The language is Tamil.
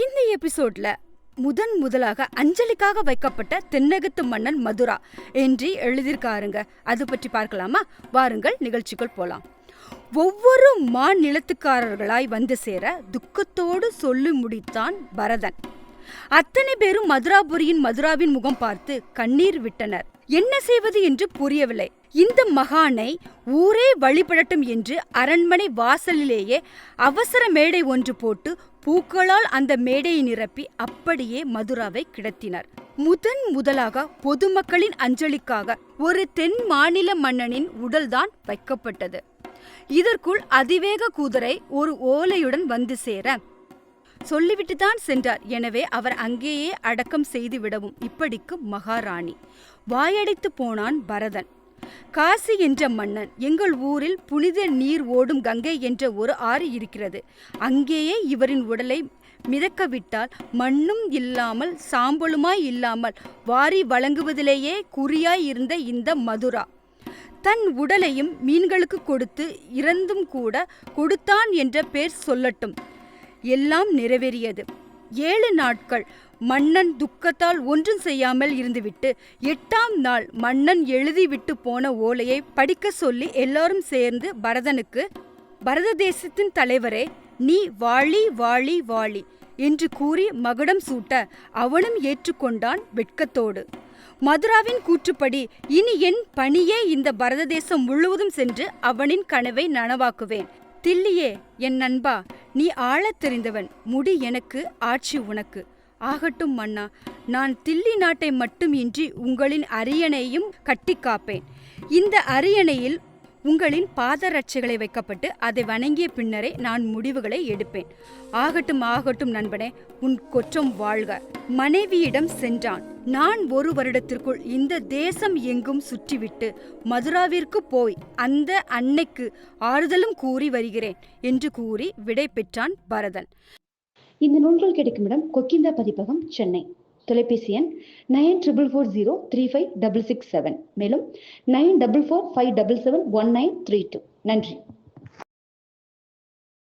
எபிசோட்ல முதன் முதலாக அஞ்சலிக்காக வைக்கப்பட்ட தென்னகத்து மன்னன் மதுரா என்று எழுதியிருக்காருங்க. அது பற்றி பார்க்கலாமா? வாருங்கள் நிகழ்ச்சிக்குள் போலாம். ஒவ்வொரு மாநிலத்துக்காரர்களாய் வந்து சேர துக்கத்தோடு சொல்லி முடித்தான் பரதன். அத்தனை பேரும் மதுராபுரியின் மதுராவின் முகம் பார்த்து கண்ணீர் விட்டனர். என்ன செய்வது என்று புரியவில்லை. இந்த மகானை ஊரே வழிபடட்டும் என்று அரண்மனை வாசலிலேயே அவசர மேடை ஒன்று போட்டு பூக்களால் அந்த மேடையை நிரப்பி அப்படியே மதுராவை கிடத்தினார். முதன் முதலாக பொதுமக்களின் அஞ்சலிக்காக ஒரு தென் மாநில மன்னனின் உடல்தான் வைக்கப்பட்டது. இதற்குள் அதிவேக குதிரை ஒரு ஓலையுடன் வந்து சேர சொல்லிவிட்டு தான் சென்றார். எனவே அவர் அங்கேயே அடக்கம் செய்து விடவும் இப்படிக்கு மகாராணி. வாயடைத்து போனான் பரதன். காசி என்ற மன்னன் எங்கள் ஊரில் புனித நீர் ஓடும் கங்கை என்ற ஒரு ஆறு இருக்கிறது. அங்கேயே இவரின் உடலை மிதக்க விட்டால் மண்ணும் இல்லாமல் சாம்பலுமாய் இல்லாமல் வாரி வழங்குவதிலேயே குறியாய் இருந்த இந்த மதுரா. தன் உடலையும் மீன்களுக்கு கொடுத்து இறந்தும் கூட கொடுத்தான் என்ற பேர் சொல்லட்டும். எல்லாம் நிறைவேறியது. ஏழு நாட்கள் மன்னன் துக்கத்தால் ஒன்றும் செய்யாமல் இருந்துவிட்டு எட்டாம் நாள் மன்னன் எழுதிவிட்டு போன ஓலையை படிக்க சொல்லி எல்லாரும் சேர்ந்து பரதனுக்கு பரத தேசத்தின் தலைவரே நீ வாழி வாழி வாழி என்று கூறி மகுடம் சூட்ட அவனும் ஏற்றுக்கொண்டான் வெட்கத்தோடு. மதுராவின் கூற்றுப்படி இனி என் பணியே இந்த பரத தேசம் முழுவதும் சென்று அவனின் கனவை நனவாக்குவேன். தில்லியே என் நண்பா நீ ஆளத் தெரிந்தவன் முடி எனக்கு ஆட்சி உனக்கு. ஆகட்டும் மன்னா. நான் தில்லி நாட்டை மட்டுமின்றி உங்களின் அரியணையும் கட்டி காப்பேன். இந்த அரியணையில் உங்களின் பாதரட்சைகளை வைக்கப்பட்டு அதை வணங்கிய பின்னரே நான் முடிவுகளை எடுப்பேன். ஆகட்டும் ஆகட்டும் நண்பனே உன் கொற்றம் வாழ்க. மனைவியிடம் சென்றான். நான் ஒரு வருடத்திற்குள் இந்த தேசம் எங்கும் சுற்றிவிட்டு மதுராவிற்கு போய் அந்த அன்னைக்கு ஆறுதலும் கூறி வருகிறேன் என்று கூறி விடை பெற்றான் பரதன். இந்த நூல்கள் கிடைக்கும் இடம் கொக்கிந்தா பதிப்பகம் சென்னை. தொலைபேசி எண் nine triple four zero three five double six seven. மேலும் nine double four five double seven one nine three two. நன்றி.